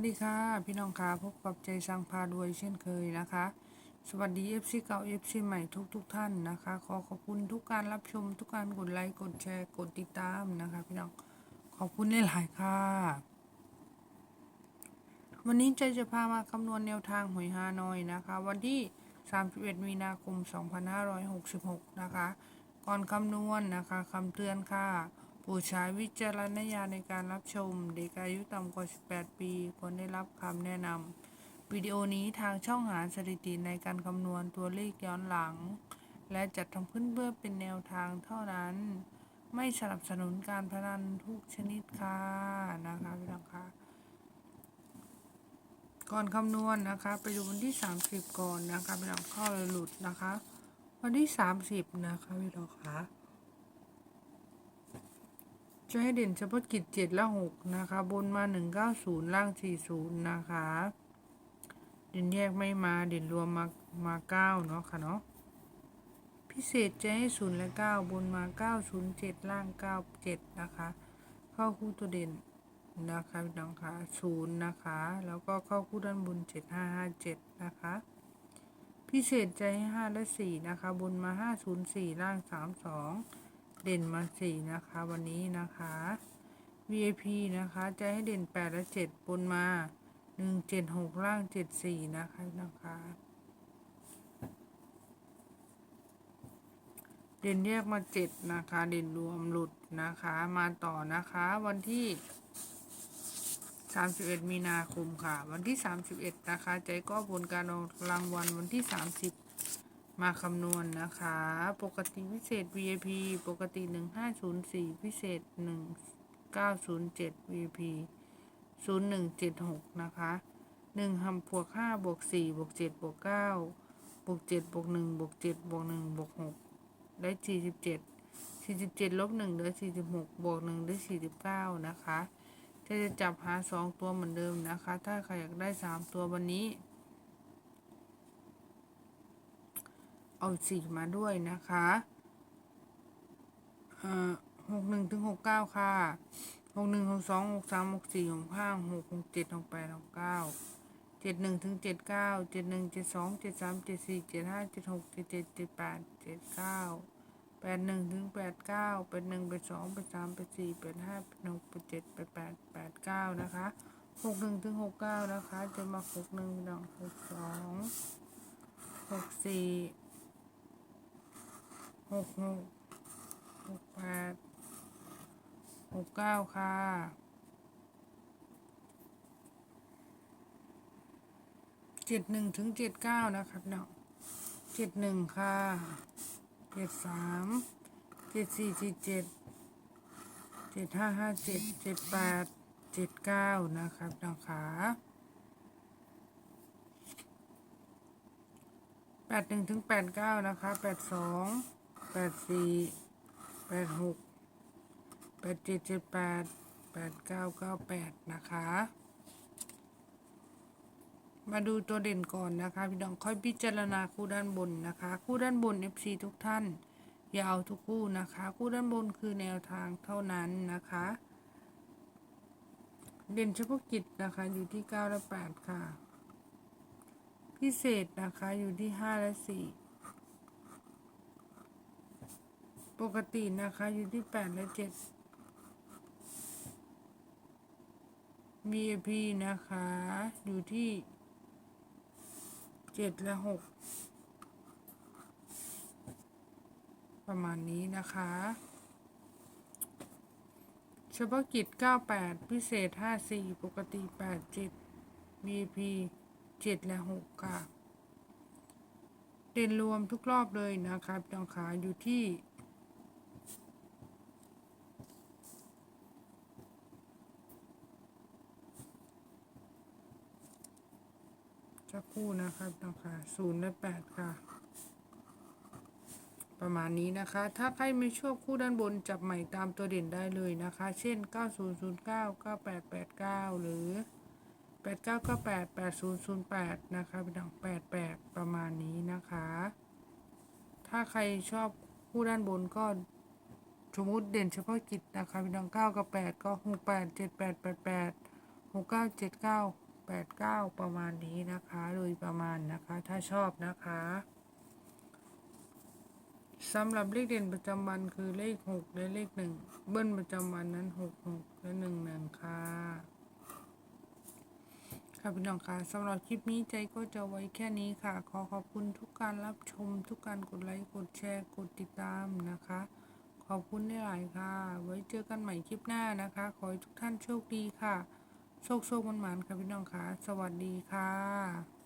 สวัสดีค่ะ พี่น้องค่ะพบกับใจสังพาด้วยเช่นเคยนะคะ สวัสดี FC เก่า FC ใหม่ทุกทุกท่านนะคะ ขอขอบคุณทุกการรับชมทุกการกดไลค์กดแชร์กดติดตามนะคะ พี่น้องขอบคุณหลายค่ะ วันนี้ใจจะพามาคำนวณแนวทางหวยฮานอยนะคะ วันที่ 31 มีนาคม 2566 นะคะ ก่อนคำนวณนะคะคำเตือนค่ะ โปรดใช้วิจารณญาณในการรับชม เด็กอายุต่ำกว่า 18 ปีควรได้รับคำแนะนำวิดีโอนี้ทางช่องหาสถิติในการคำนวณตัวเลขย้อนหลัง และจัดทำขึ้นเพื่อเป็นแนวทางเท่านั้น ไม่สนับสนุนการพนันทุกชนิดค่ะนะคะพี่น้องคะก่อนคำนวณนะคะ ไปดูวันที่ 30 ก่อนนะคะพี่น้องเข้าเลยหลุดนะคะ วันที่ 30 นะคะพี่น้องคะ จะให้เด่นเฉพาะกิจ7และ6นะคะ บนมา190ล่าง40นะคะ เด่นแยกไม่มาเด่นรวมมามา9เนาะค่ะเนาะพิเศษจะให้0และ9บนมา907ล่าง97นะคะเข้าคู่ตัวเด่นนะคะพี่น้องคะศูนย์นะคะ แล้วก็เข้าคู่ด้านบนเจ็ดห้าห้าเจ็ดนะคะ พิเศษใจให้ห้าและสี่นะคะ บนมาห้าศูนย์สี่ล่างสามสอง เด่นมาสี่นะคะ วันนี้นะคะ VIP นะคะใจให้เด่นแปดและเจ็ดบนมาหนึ่งเจ็ดหกล่างเจ็ดสี่นะคะน้องคะ เด่นแยกมาเจ็ดนะคะ เด่นรวมหลุดนะคะ มาต่อนะคะ วันที่31มีนาคมค่ะ วันที่31นะคะ ใจก็ผลการรางวัลวันที่30มสิบ มาคำนวณนนะคะ ปกติพิเศษ VIP ปกติ 1504 พิเศษ 1907 VIP 0176 นะคะ1หำบวก5บวก4บวก7บวก9บวก7บวก1บวก7บวก1บวก6ได้ 47 47ลบ1เหลือ 46 บวก1ได้ 49 นะคะ จะจะจับหา 2 ตัวเหมือนเดิมนะคะ ถ้าใครอยากได้ 3 ตัววันนี้ เอาสี่มาด้วยนะคะหกหนึ่งถึงหกเก้าค่ะหกหนึ่งหกสองหกสามหกสี่หกห้าหกหกเจ็ดหกแปดหกเก้าเจ็ดหนึ่งถึงเจ็ดเก้าเจ็ดหนึ่งเจ็ดสองเจ็ดสามเจ็ดสี่เจ็ดห้าเจ็ดหกเจ็ดเจ็ดเจ็ดแปดเจ็ดเก้าแปดหนึ่งถึงแปดเก้าแปดหนึ่งแปดสองแปดสามแปดสี่แปดห้าแปดหกแปดเจ็ดแปดแปดแปดเก้านะคะหกหนึ่งถึงหกเก้านะคะ จะมาหกหนึ่งดองหกสองหกสี่ หกหกหกแปดหกเก้าค่ะเจ็ดหนึ่งถึงเจ็ดเก้านะครับเนาะเจ็ดหนึ่งค่ะเจ็ดสามเจ็ดสี่เจ็ดเจ็ดเจ็ดห้าห้าเจ็ดเจ็ดแปดเจ็ดเก้านะครับนะคะแปดหนึ่งถึงแปดเก้านะคะแปดสอง แปดสี่แปดหกแปดเจ็ดเจ็ดแปดแปดเก้าเก้าแปดนะคะ มาดูตัวเด่นก่อนนะคะพี่น้องค่อยพิจารณาคู่ด้านบนนะคะ คู่ด้านบน FC ทุกท่านอย่าเอาทุกคู่นะคะ คู่ด้านบนคือแนวทางเท่านั้นนะคะ เด่นเฉพาะกิจนะคะอยู่ที่9และ8ค่ะ พิเศษนะคะอยู่ที่5และ4 ปกตินะคะอยู่ที่8และ7 VIP นะคะ อยู่ที่7และ6ประมาณนี้นะคะเฉพาะกิจ 98 พิเศษ 54 ปกติ 87 VIP 7 และ 6 ค่ะ เด่นรวมทุกรอบเลยนะคะพี่น้องขาอยู่ที่ จะคู่นะครับนะคะศูนย์และแปดค่ะ ประมาณนี้นะคะ ถ้าใครไม่ชอบคู่ด้านบนจับใหม่ตามตัวเด่นได้เลยนะคะ เช่น 9009 9889 หรือ 8998 8008 นะคะเป็นดัง88 ประมาณนี้นะคะ ถ้าใครชอบคู่ด้านบนก็สมมติเด่นเฉพาะกิจนะคะเป็นดัง9กับ8ก็ 68 78 88 69 79แปดเก้าประมาณนี้นะคะโดยประมาณนะคะถ้าชอบนะคะสำหรับเลขเด่นประจำวันคือเลขหกและเลขหนึ่งเบิ้ลประจำวันนั้นหกหกและหนึ่งหนึ่งค่ะค่ะพี่น้องค่ะสำหรับคลิปนี้ใจก็จะไว้แค่นี้ค่ะ ขอขอบคุณทุกการรับชม ทุกการกดไลค์ กดแชร์ กดติดตามนะคะ ขอบคุณได้หลายค่ะ ไว้เจอกันใหม่คลิปหน้านะคะ ขอให้ทุกท่านโชคดีค่ะ โชคโชคมันหมานๆค่ะพี่น้องค่ะ สวัสดีค่ะ